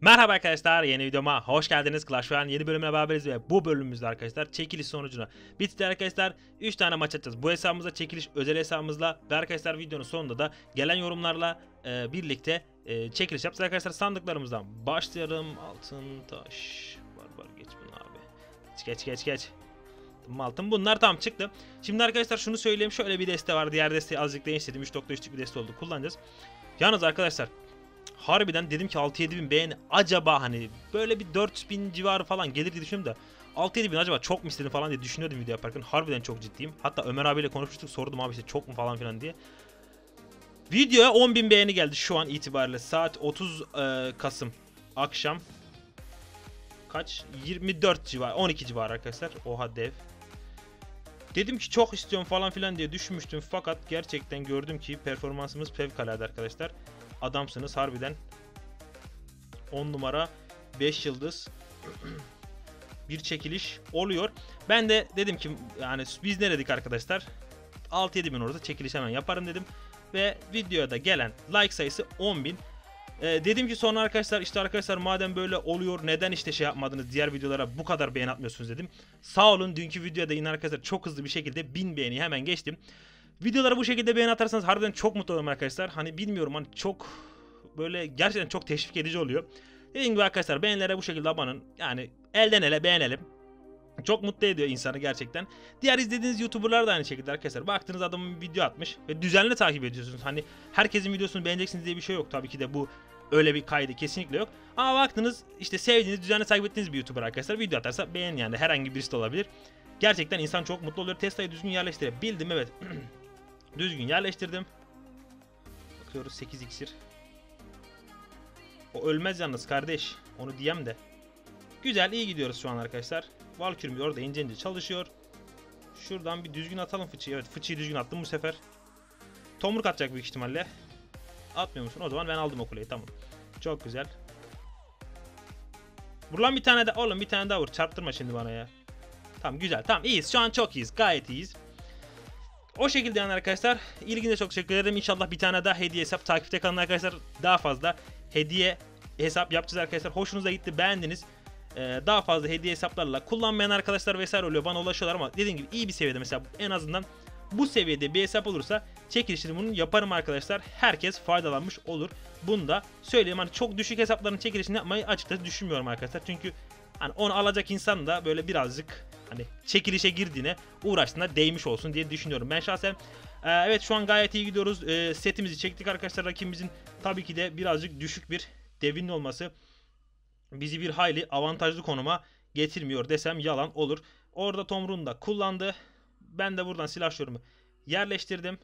Merhaba arkadaşlar yeni videoma hoş geldiniz. Clash Royale yeni bölümüne beraberiz ve bu bölümümüzde arkadaşlar çekiliş sonucuna bitti arkadaşlar. 3 tane maç atacağız. Bu hesabımızda çekiliş özel hesabımızla ve arkadaşlar videonun sonunda da gelen yorumlarla e, birlikte e, çekiliş yapacağız. Arkadaşlar sandıklarımızdan başlayalım. Altın taş. Var var geç bunu abi. Geç geç geç. Altın bunlar tam çıktı. Şimdi arkadaşlar şunu söyleyeyim. Şöyle bir deste var. Diğer desteği azıcık değiştirdim. 3.3'lük bir deste oldu. Kullanacağız. Yalnız arkadaşlar harbiden dedim ki 6-7 bin beğeni acaba hani böyle bir 4 bin civarı falan gelir diye düşündüm de 6-7 bin acaba çok mu istedim falan diye düşünüyordum video yaparken. Harbiden çok ciddiyim. Hatta Ömer abiyle konuşmuştuk sordum abi işte çok mu falan filan diye. Videoya 10 bin beğeni geldi şu an itibariyle. Saat 30 e, Kasım akşam. Kaç? 24 civar, 12 civarı arkadaşlar. Oha dev. Dedim ki çok istiyorum falan filan diye düşünmüştüm fakat gerçekten gördüm ki performansımız fevkalade arkadaşlar adamsınız harbiden. 10 numara 5 yıldız bir çekiliş oluyor. Ben de dedim ki yani biz ne dedik arkadaşlar? 6-7 bin orada çekiliş hemen yaparım dedim. Ve videoda gelen like sayısı 10 bin. Ee, dedim ki sonra arkadaşlar işte arkadaşlar madem böyle oluyor neden işte şey yapmadınız diğer videolara bu kadar beğeni atmıyorsunuz dedim. Sağ olun dünkü videoda yine arkadaşlar çok hızlı bir şekilde 1000 beğeni hemen geçtim. Videolara bu şekilde beğeni atarsanız harbiden çok mutlu olurum arkadaşlar. Hani bilmiyorum hani çok böyle gerçekten çok teşvik edici oluyor. Dediğim gibi arkadaşlar beğenilere bu şekilde abanın. Yani elden ele beğenelim. Çok mutlu ediyor insanı gerçekten. Diğer izlediğiniz YouTuber'lar da aynı şekilde arkadaşlar. Baktınız adamın video atmış ve düzenli takip ediyorsunuz. Hani herkesin videosunu beğeneceksiniz diye bir şey yok. Tabii ki de bu öyle bir kaydı kesinlikle yok. Ama baktınız işte sevdiğiniz, düzenli takip ettiğiniz bir YouTuber arkadaşlar video atarsa beğen yani herhangi birisi de olabilir. Gerçekten insan çok mutlu oluyor. Tesla'yı düzgün yerleştirebildim evet. Düzgün yerleştirdim. Bakıyoruz 8 iksir. O ölmez yalnız kardeş. Onu diyem de. Güzel iyi gidiyoruz şu an arkadaşlar. Valkürüm orada ince ince çalışıyor. Şuradan bir düzgün atalım fıçıyı. Evet fıçıyı düzgün attım bu sefer. Tomruk atacak büyük ihtimalle. Atmıyor musun? O zaman ben aldım o kuleyi tamam. Çok güzel. Vur bir tane de. Oğlum bir tane daha vur. Çarptırma şimdi bana ya. Tamam güzel. Tamam iyiyiz. Şu an çok iyiyiz. Gayet iyiyiz. O şekilde yani arkadaşlar. İlginize çok teşekkür ederim. İnşallah bir tane daha hediye hesap takipte kalın arkadaşlar. Daha fazla hediye hesap yapacağız arkadaşlar. Hoşunuza gitti beğendiniz. Ee, daha fazla hediye hesaplarla kullanmayan arkadaşlar vesaire oluyor. Bana ulaşıyorlar ama dediğim gibi iyi bir seviyede mesela en azından bu seviyede bir hesap olursa çekilişini bunu yaparım arkadaşlar. Herkes faydalanmış olur. Bunu da söyleyeyim. Hani çok düşük hesapların çekilişini yapmayı açıkçası düşünmüyorum arkadaşlar. Çünkü hani onu alacak insan da böyle birazcık hani çekilişe girdiğine uğraştığında değmiş olsun diye düşünüyorum. Ben şahsen e, evet şu an gayet iyi gidiyoruz. E, setimizi çektik arkadaşlar. Rakibimizin tabii ki de birazcık düşük bir devinin olması bizi bir hayli avantajlı konuma getirmiyor desem yalan olur. Orada Tomrun da kullandı. Ben de buradan silah şurumu yerleştirdim.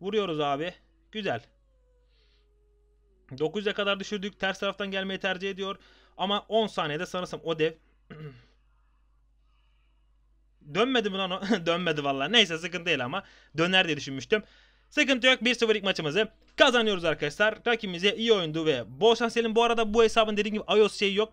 Vuruyoruz abi. Güzel. 9'a kadar düşürdük. Ters taraftan gelmeyi tercih ediyor. Ama 10 saniyede sanırsam o dev Dönmedi mi lan o? Dönmedi vallahi. Neyse sıkıntı değil ama döner diye düşünmüştüm. Sıkıntı yok. 1-0 ilk maçımızı kazanıyoruz arkadaşlar. Rakibimize iyi oyundu ve bol şans diyelim. Bu arada bu hesabın dediğim gibi iOS şeyi yok.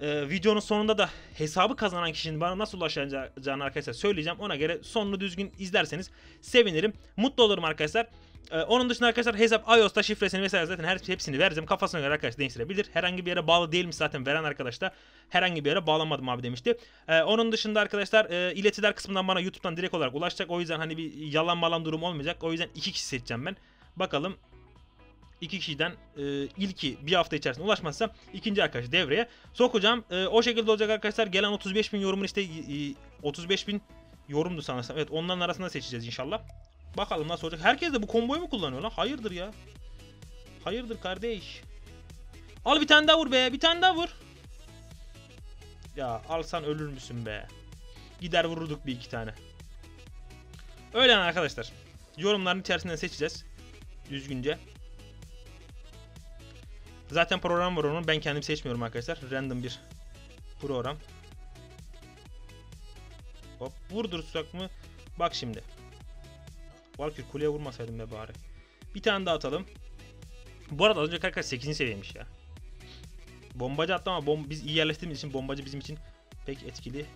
Ee, videonun sonunda da hesabı kazanan kişinin bana nasıl ulaşacağını arkadaşlar söyleyeceğim. Ona göre sonunu düzgün izlerseniz sevinirim. Mutlu olurum arkadaşlar. Ee, onun dışında arkadaşlar hesap iOS'ta şifresini vesaire zaten her, hepsini vereceğim. Kafasına göre arkadaş değiştirebilir. Herhangi bir yere bağlı değilmiş zaten veren arkadaş da herhangi bir yere bağlamadım abi demişti. Ee, onun dışında arkadaşlar e, iletiler kısmından bana YouTube'dan direkt olarak ulaşacak. O yüzden hani bir yalan malan durum olmayacak. O yüzden iki kişi seçeceğim ben. Bakalım iki kişiden e, ilki bir hafta içerisinde ulaşmazsa ikinci arkadaş devreye sokacağım. E, o şekilde olacak arkadaşlar. Gelen 35 bin yorumun işte e, 35 bin yorumdu sanırsam. Evet onların arasında seçeceğiz inşallah. Bakalım nasıl olacak. Herkes de bu komboyu mu kullanıyor lan? Hayırdır ya. Hayırdır kardeş. Al bir tane daha vur be. Bir tane daha vur. Ya alsan ölür müsün be. Gider vururduk bir iki tane. Öyle yani arkadaşlar. Yorumların içerisinden seçeceğiz. Düzgünce. Zaten program var onun. Ben kendim seçmiyorum arkadaşlar. Random bir program. Hop vurdursak mı? Bak şimdi. Valkür kuleye vurmasaydım be bari. Bir tane daha atalım. Bu arada az önce kaç 8. seviyeymiş ya. Bombacı attı ama bom biz iyi yerleştirdiğimiz için bombacı bizim için pek etkili.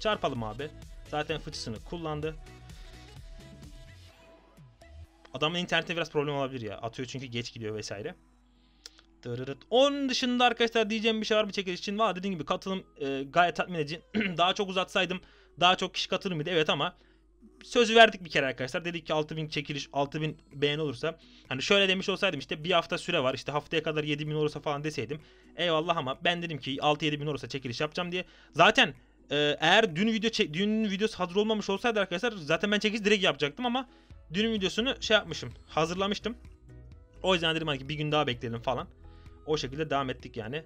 Çarpalım abi. Zaten fıçısını kullandı. Adamın internette biraz problem olabilir ya. Atıyor çünkü geç gidiyor vesaire. Dırırıt. Onun dışında arkadaşlar diyeceğim bir şey var mı çekiliş için? Valla dediğim gibi katılım e, gayet tatmin edici. daha çok uzatsaydım daha çok kişi katılır mıydı? Evet ama sözü verdik bir kere arkadaşlar. Dedik ki 6000 çekiliş 6000 beğeni olursa. Hani şöyle demiş olsaydım işte bir hafta süre var. işte haftaya kadar 7000 olursa falan deseydim. Eyvallah ama ben dedim ki 6-7 bin olursa çekiliş yapacağım diye. Zaten e, eğer dün video dün videosu hazır olmamış olsaydı arkadaşlar zaten ben çekiliş direkt yapacaktım ama dünün videosunu şey yapmışım. Hazırlamıştım. O yüzden dedim hani bir gün daha bekleyelim falan. O şekilde devam ettik yani.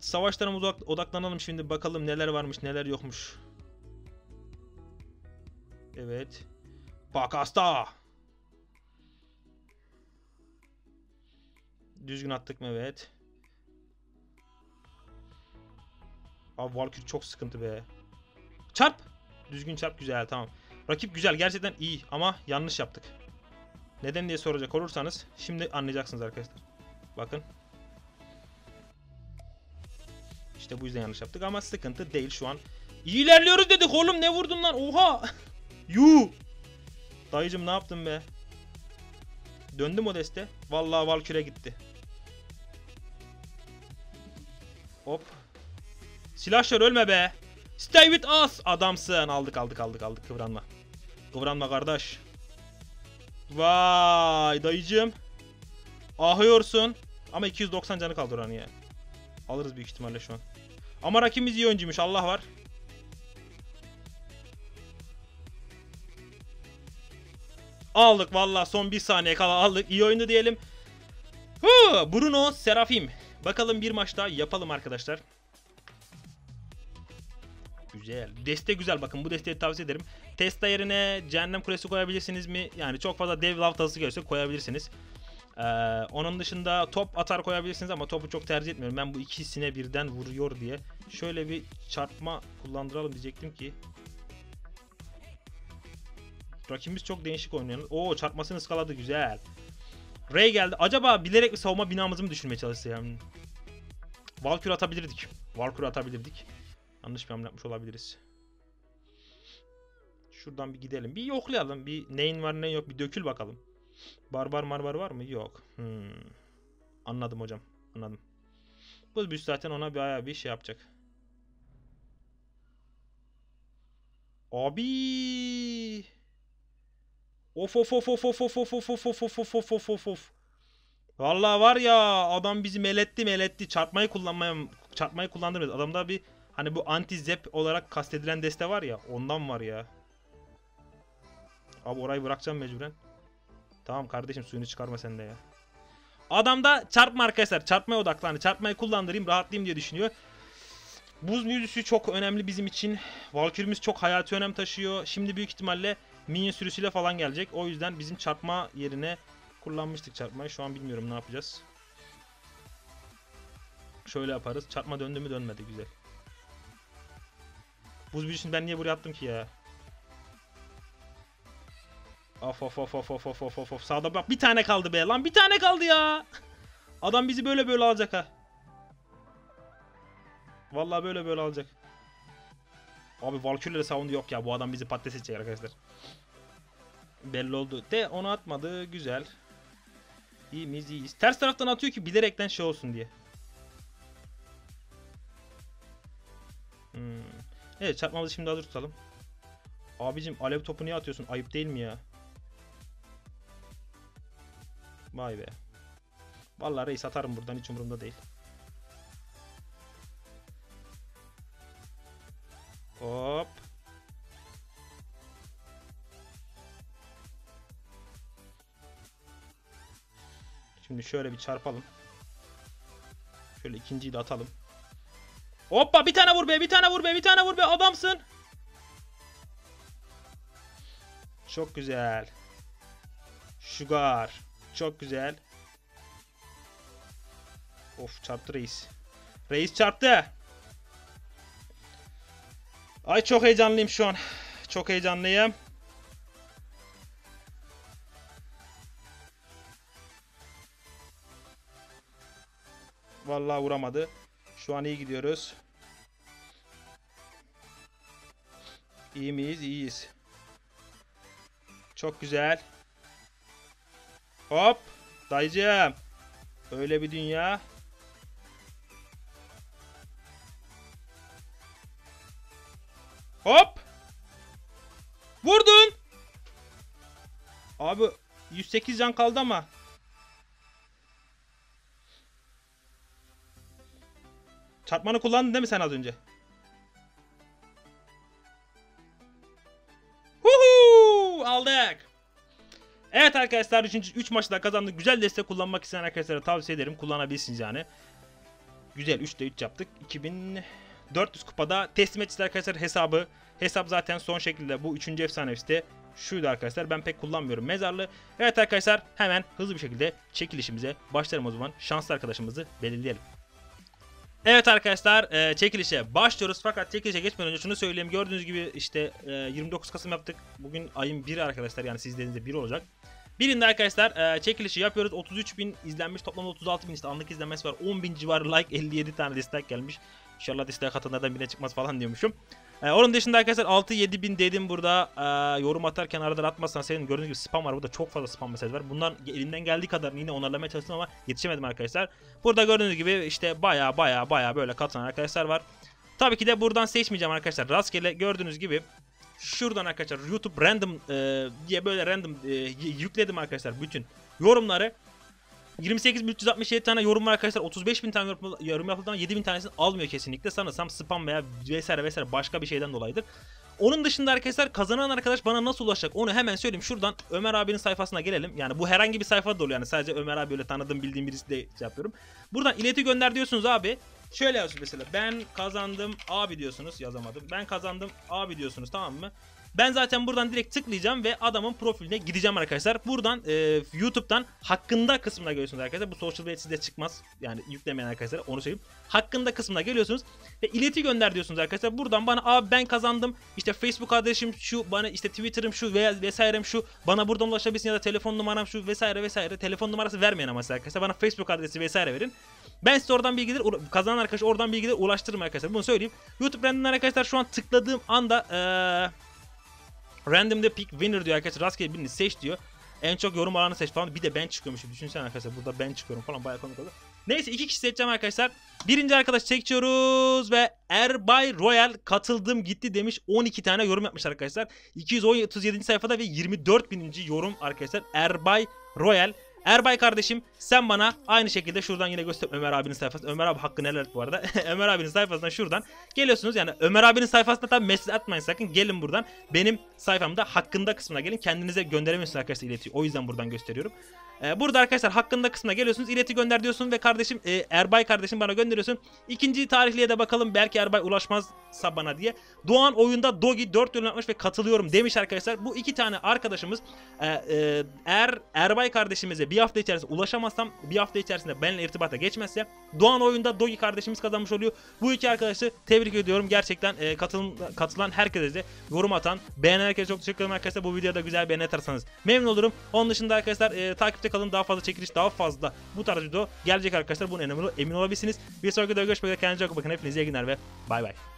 Savaşlarımıza odaklanalım şimdi bakalım neler varmış neler yokmuş. Evet. Bak hasta. Düzgün attık mı? Evet. Abi Valkyrie çok sıkıntı be. Çarp. Düzgün çarp güzel tamam. Rakip güzel gerçekten iyi ama yanlış yaptık. Neden diye soracak olursanız şimdi anlayacaksınız arkadaşlar. Bakın. İşte bu yüzden yanlış yaptık ama sıkıntı değil şu an. İyi ilerliyoruz dedik oğlum ne vurdun lan oha. Yu. Dayıcım ne yaptın be? Döndü o deste. Vallahi Valkyrie gitti. Hop. Silahşör ölme be. Stay with us. Adamsın. Aldık aldık aldık aldık. Kıvranma. Kıvranma kardeş. Vay dayıcım. Ahıyorsun. Ama 290 canı kaldı oranı ya. Alırız büyük ihtimalle şu an. Ama rakibimiz iyi oyuncuymuş. Allah var. Aldık valla son bir saniye kala aldık. İyi oyundu diyelim. Hu, Bruno Serafim. Bakalım bir maç daha yapalım arkadaşlar. Güzel. Deste güzel bakın bu desteği tavsiye ederim. Testa yerine cehennem kulesi koyabilirsiniz mi? Yani çok fazla dev laftası gelirse koyabilirsiniz. Ee, onun dışında top atar koyabilirsiniz ama topu çok tercih etmiyorum. Ben bu ikisine birden vuruyor diye. Şöyle bir çarpma kullandıralım diyecektim ki. Rakibimiz çok değişik oynuyor. Oo çarpmasını ıskaladı güzel. Ray geldi. Acaba bilerek mi savunma binamızı mı düşürmeye çalıştı yani? Valkyrie atabilirdik. Valkyrie atabilirdik. Yanlış bir hamle yapmış olabiliriz. Şuradan bir gidelim. Bir yoklayalım. Bir neyin var ne yok bir dökül bakalım. Barbar marbar var mı? Yok. Hmm. Anladım hocam. Anladım. Bu büyük zaten ona bir ayağı bir şey yapacak. Abi. Of of of of of of of of of of of of of of of. Vallahi var ya adam bizi meletti meletti. Çarpmayı kullanmaya çarpmayı kullandırmıyor. Adamda bir hani bu anti zep olarak kastedilen deste var ya ondan var ya. Abi orayı bırakacağım mecburen. Tamam kardeşim suyunu çıkarma sen de ya. Adamda çarpma arkadaşlar. Çarpmaya odaklandı. Çarpmayı kullandırayım rahatlayayım diye düşünüyor. Buz büyücüsü çok önemli bizim için. Valkyrie'miz çok hayati önem taşıyor. Şimdi büyük ihtimalle minion sürüsüyle falan gelecek. O yüzden bizim çarpma yerine kullanmıştık çarpmayı. Şu an bilmiyorum ne yapacağız. Şöyle yaparız. Çarpma döndü mü dönmedi. Güzel. Buz büyücüsünü ben niye buraya attım ki ya? Of of of of of of of of of. Sağda bak bir tane kaldı be lan bir tane kaldı ya. Adam bizi böyle böyle alacak ha. Vallahi böyle böyle alacak. Abi Valkyrie'le savundu yok ya bu adam bizi patates edecek arkadaşlar. Belli oldu. De onu atmadı güzel. İyi miyiz iyiyiz. Ters taraftan atıyor ki bilerekten şey olsun diye. Hmm. Evet çarpmamızı şimdi hazır tutalım. Abicim alev topu niye atıyorsun? Ayıp değil mi ya? Vay be. Vallahi reis atarım buradan hiç umurumda değil. Hop. Şimdi şöyle bir çarpalım. Şöyle ikinciyi de atalım. Hoppa bir tane vur be bir tane vur be bir tane vur be adamsın. Çok güzel. Sugar. Çok güzel. Of çarptı reis. Reis çarptı. Ay çok heyecanlıyım şu an. Çok heyecanlıyım. Vallahi vuramadı. Şu an iyi gidiyoruz. İyi miyiz? İyiyiz. Çok güzel. Hop. Dayıcım. Öyle bir dünya. Abi 108 can kaldı ama. Çarpmanı kullandın değil mi sen az önce? Huhu! Aldık. Evet arkadaşlar 3. 3 maçta kazandık. Güzel destek kullanmak isteyen arkadaşlara tavsiye ederim. Kullanabilirsiniz yani. Güzel 3'te 3 yaptık. 2400 kupada teslim edeceğiz arkadaşlar hesabı. Hesap zaten son şekilde bu 3. efsanevisi şuydu arkadaşlar. Ben pek kullanmıyorum mezarlı. Evet arkadaşlar hemen hızlı bir şekilde çekilişimize başlayalım o zaman. Şanslı arkadaşımızı belirleyelim. Evet arkadaşlar e, çekilişe başlıyoruz fakat çekilişe geçmeden önce şunu söyleyeyim. Gördüğünüz gibi işte e, 29 Kasım yaptık. Bugün ayın 1'i arkadaşlar yani sizlerinizde 1 olacak. Birinde arkadaşlar e, çekilişi yapıyoruz. 33 bin izlenmiş. Toplamda 36 bin işte anlık izlenmesi var. 10 bin civarı like 57 tane destek gelmiş. İnşallah destek katanlardan birine çıkmaz falan diyormuşum. E, onun dışında arkadaşlar 6-7 bin dedim burada e, yorum atarken arada atmazsan senin gördüğünüz gibi spam var. Burada çok fazla spam mesaj var. Bunlar elimden geldiği kadar yine onarlamaya çalıştım ama yetişemedim arkadaşlar. Burada gördüğünüz gibi işte baya baya baya böyle katılan arkadaşlar var. Tabii ki de buradan seçmeyeceğim arkadaşlar. Rastgele gördüğünüz gibi şuradan arkadaşlar YouTube random e, diye böyle random e, yükledim arkadaşlar bütün yorumları. 28.367 tane yorum var arkadaşlar. 35.000 tane yorum, yorum yapıldı ama 7.000 tanesini almıyor kesinlikle. Sanırsam spam veya vesaire vesaire başka bir şeyden dolayıdır. Onun dışında arkadaşlar kazanan arkadaş bana nasıl ulaşacak onu hemen söyleyeyim. Şuradan Ömer abinin sayfasına gelelim. Yani bu herhangi bir sayfa da oluyor. Yani sadece Ömer abi öyle tanıdığım bildiğim birisi de şey yapıyorum. Buradan ileti gönder diyorsunuz abi. Şöyle yazıyorsunuz mesela ben kazandım abi diyorsunuz yazamadım. Ben kazandım abi diyorsunuz tamam mı? Ben zaten buradan direkt tıklayacağım ve adamın profiline gideceğim arkadaşlar. Buradan e, YouTube'dan hakkında kısmına görüyorsunuz arkadaşlar. Bu social media sizde çıkmaz. Yani yüklemeyen arkadaşlar onu söyleyeyim. Hakkında kısmına geliyorsunuz ve ileti gönder diyorsunuz arkadaşlar. Buradan bana abi ben kazandım. İşte Facebook adresim şu, bana işte Twitter'ım şu veya vesairem şu. Bana buradan ulaşabilirsin ya da telefon numaram şu vesaire vesaire. Telefon numarası vermeyin ama arkadaşlar. Bana Facebook adresi vesaire verin. Ben size oradan bilgiler kazanan arkadaş oradan bilgiler ulaştırırım arkadaşlar. Bunu söyleyeyim. YouTube random'dan arkadaşlar şu an tıkladığım anda ee, Random'da pick winner diyor arkadaşlar. Rastgele birini seç diyor. En çok yorum alanı seç falan. Bir de ben çıkıyormuşum. Düşünsene arkadaşlar. Burada ben çıkıyorum falan. Bayağı komik oldu. Neyse iki kişi seçeceğim arkadaşlar. Birinci arkadaş çekiyoruz ve Erbay Royal katıldım gitti demiş. 12 tane yorum yapmış arkadaşlar. 237. sayfada ve 24 bininci yorum arkadaşlar. Erbay Royal. Erbay kardeşim sen bana aynı şekilde şuradan yine göster Ömer abinin sayfası. Ömer abi hakkını helal et bu arada. Ömer abinin sayfasından şuradan geliyorsunuz. Yani Ömer abinin sayfasında tabi mesaj atmayın sakın. Gelin buradan. Benim sayfamda hakkında kısmına gelin. Kendinize gönderemiyorsunuz arkadaşlar iletiyi. O yüzden buradan gösteriyorum. Ee, burada arkadaşlar hakkında kısmına geliyorsunuz. ileti gönder diyorsun ve kardeşim e, Erbay kardeşim bana gönderiyorsun. İkinci tarihliye de bakalım belki Erbay ulaşmazsa bana diye. Doğan oyunda Dogi 4 yorum yapmış ve katılıyorum demiş arkadaşlar. Bu iki tane arkadaşımız e, e, eğer Erbay kardeşimize bir hafta içerisinde ulaşamazsam bir hafta içerisinde benimle irtibata geçmezse Doğan oyunda Dogi kardeşimiz kazanmış oluyor. Bu iki arkadaşı tebrik ediyorum. Gerçekten e, katılım, katılan herkese de yorum atan, beğenen herkese çok teşekkür ederim arkadaşlar. Bu videoda güzel beğeni atarsanız memnun olurum. Onun dışında arkadaşlar e, takipte kalın. Daha fazla çekiliş, daha fazla bu tarz video gelecek arkadaşlar. Bunun emin, emin olabilirsiniz. Bir sonraki videoda görüşmek üzere. Kendinize çok bakın. Hepinize iyi günler ve bay bay.